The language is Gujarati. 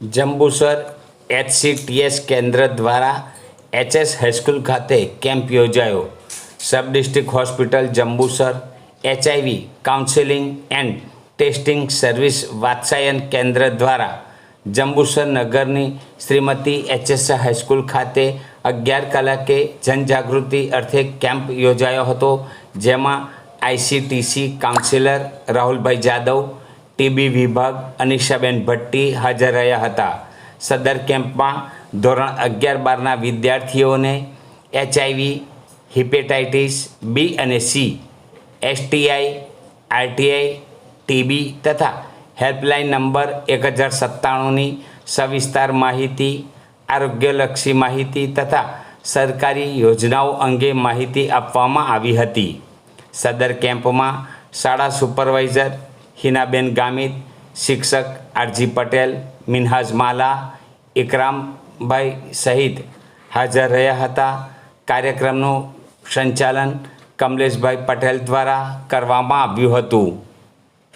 જંબુસર એચસીટીએસ કેન્દ્ર દ્વારા એચએસ હાઈસ્કૂલ ખાતે કેમ્પ યોજાયો. Sub district hospital Jambusar, HIV, counselling and testing service વાત્સાયન કેન્દ્ર દ્વારા જંબુસર નગરની શ્રીમતી એચએસ હાઈસ્કૂલ ખાતે અગિયાર કલાકે જનજાગૃતિ અર્થે કેમ્પ યોજાયો હતો, જેમાં ICTC counsellor Rahulbhai Jadav TB વિભાગ અનિશાબેન ભટ્ટી હાજર રહ્યા હતા. સદર કેમ્પમાં ધોરણ અગિયાર બારના વિદ્યાર્થીઓને એચઆઈવી, હિપેટાઇટિસ, બી અને સી, એસટીઆઈ, આરટીઆઈ, ટીબી તથા હેલ્પલાઇન નંબર એક હજાર સત્તાણુંની સવિસ્તાર માહિતી, આરોગ્યલક્ષી માહિતી તથા સરકારી યોજનાઓ અંગે માહિતી આપવામાં આવી હતી. સદર કેમ્પમાં શાળા સુપરવાઇઝર હિનાબેન ગામિત, શિક્ષક આરજી પટેલ, મિનહાજ માલા, ઇકરામભાઈ સહિત હાજર રહ્યા હતા. કાર્યક્રમનું સંચાલન કમલેશભાઈ પટેલ દ્વારા કરવામાં આવ્યું હતું.